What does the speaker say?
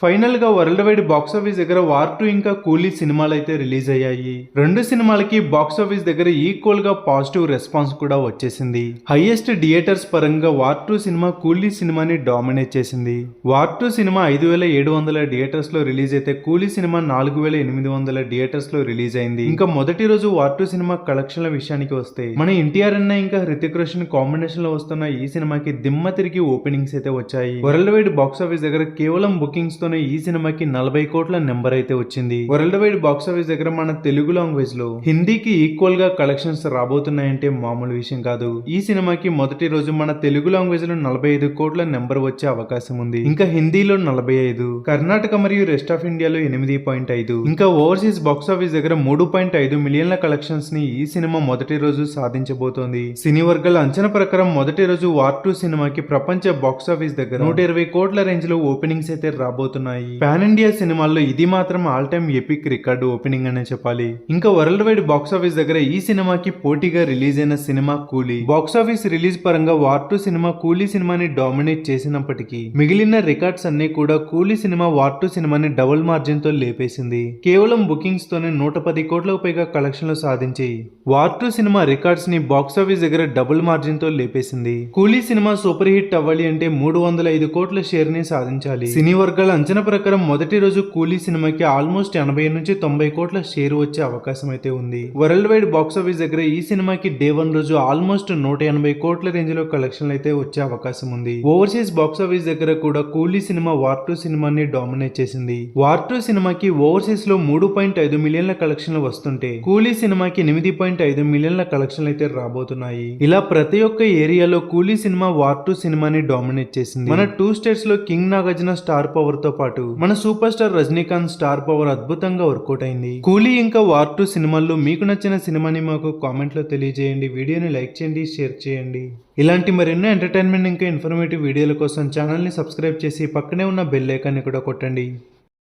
ఫైనల్గా world wide box office దగ్గర war two ఇంకా కూలీ సినిమాలు అయితే రిలీజ్ అయ్యాయి. రెండు సినిమాలకి బాక్స్ ఆఫీస్ దగ్గర ఈక్వల్గా పాజిటివ్ రెస్పాన్స్ కూడా వచ్చేసింది. హైయెస్ట్ థియేటర్స్ పరంగా వార్ టూ సినిమా కూలీ సినిమాని డామినేట్ చేసింది. వార్ టూ సినిమా ఐదు వేల ఏడు వందల థియేటర్స్లో రిలీజ్ అయితే కూలీ సినిమా నాలుగు వేల ఎనిమిది వందల థియేటర్స్లో రిలీజ్ అయింది. ఇంకా మొదటి రోజు వార్ టూ సినిమా కలెక్షన్ల విషయానికి వస్తే మన ఎన్టీఆర్ అన్న ఇంకా హృతిక్ రోషన్ కాంబినేషన్లో వస్తున్న ఈ సినిమాకి దిమ్మ తిరిగి ఓపెనింగ్స్ అయితే వచ్చాయి. వరల్డ్ వైడ్ బాక్స్ ఆఫీస్ దగ్గర కేవలం బుకింగ్స్ తోనే ఈ సినిమాకి నలభై కోట్ల నెంబర్ అయితే వచ్చింది. వరల్డ్ వైడ్ బాక్స్ ఆఫీస్ దగ్గర మన తెలుగు లాంగ్వేజ్లో హిందీకి ఈక్వల్గా కలెక్షన్స్ రాబోతున్నాయంటే మామూలు విషయం కాదు. ఈ సినిమాకి మొదటి రోజు మన తెలుగు లాంగ్వేజ్లో నలభై ఐదు కోట్ల నెంబర్ వచ్చే అవకాశం ఉంది. ఇంకా హిందీలో నలభై ఐదు కర్ణాటక మరియు రెస్ట్ ఆఫ్ ఇండియాలో ఎనిమిది పాయింట్ ఐదు ఇంకా ఓవర్సీస్ బాక్స్ ఆఫీస్ దగ్గర మూడు పాయింట్ ఐదు మిలియన్ల కలెక్షన్స్ని ఈ సినిమా మొదటి రోజు సాధించబోతోంది. సినీ వర్గాల అంచనా ప్రకారం మొదటి రోజు వార్ టూ సినిమాకి ప్రపంచ బాక్స్ ఆఫీస్ దగ్గర నూట ఇరవై కోట్ల రేంజ్లో ఓపెనింగ్స్ అయితే అవుతున్నాయి పాన్ ఇండియా సినిమాల్లో ఇది మాత్రం all time epic record opening అనే చెప్పాలి. ఇంకా వరల్డ్ వైడ్ బాక్స్ ఆఫీస్ దగ్గర ఈ సినిమాకి పోటీగా రిలీజ్ అయిన సినిమా కూలీ. బాక్స్ ఆఫీస్ రిలీజ్ పరంగా వార్ టూ సినిమా కూలీ సినిమాని డామినేట్ చేసినప్పటికీ మిగిలిన రికార్డ్స్ అన్ని కూడా కూలీ సినిమా వార్ టూ సినిమాని డబుల్ మార్జిన్తో లేపేసింది. కేవలం బుకింగ్స్ తోనే నూట పది కోట్లకు పైగా కలెక్షన్లు సాధించి వార్ టూ సినిమా రికార్డ్స్ని బాక్స్ ఆఫీస్ దగ్గర డబుల్ మార్జిన్తో లేపేసింది. కూలీ సినిమా సూపర్ హిట్ అవ్వాలి అంటే మూడు వందల ఐదు కోట్ల షేర్ని సాధించాలి. సినీ వర్గాల అంచనా ప్రకారం మొదటి రోజు కూలీ సినిమాకి ఆల్మోస్ట్ ఎనభై నుంచి తొంభై కోట్ల షేర్ వచ్చే అవకాశం అయితే ఉంది. వరల్డ్ వైడ్ బాక్స్ ఆఫీస్ దగ్గర ఈ సినిమాకి డే వన్ రోజు ఆల్మోస్ట్ నూట ఎనభై కోట్ల రేంజ్లో కలెక్షన్లు అయితే వచ్చే అవకాశం ఉంది. ఓవర్సీస్ బాక్స్ ఆఫీస్ దగ్గర కూడా కూలీ సినిమా వార్ టూ సినిమాని డామినేట్ చేసింది. వార్ టూ సినిమాకి ఓవర్సీస్లో మూడు పాయింట్ ఐదు మిలియన్ల కలెక్షన్లు వస్తుంటే కూలీ సినిమాకి ఎనిమిది పాయింట్ ఐదు మిలియన్ల కలెక్షన్లు అయితే రాబోతున్నాయి. ఇలా ప్రతి ఒక్క ఏరియాలో కూలీ సినిమా వార్ టూ సినిమాని డామినేట్ చేసింది. మన టూ స్టేట్స్లో కింగ్ నాగార్జున స్టార్ పవర్తో పాటు మన super star Rajinikanth star power అద్భుతంగా వర్కౌట్ అయింది. కూలీ ఇంకా వార్ టూ సినిమాల్లో మీకు నచ్చిన సినిమాని మాకు కామెంట్లో తెలియజేయండి. వీడియోని లైక్ చేయండి షేర్ చేయండి. ఇలాంటి మరెన్నో ఎంటర్టైన్మెంట్ ఇంకా ఇన్ఫర్మేటివ్ వీడియోల కోసం ఛానల్ని సబ్స్క్రైబ్ చేసి పక్కనే ఉన్న బెల్ ఐకాన్ని కూడా కొట్టండి.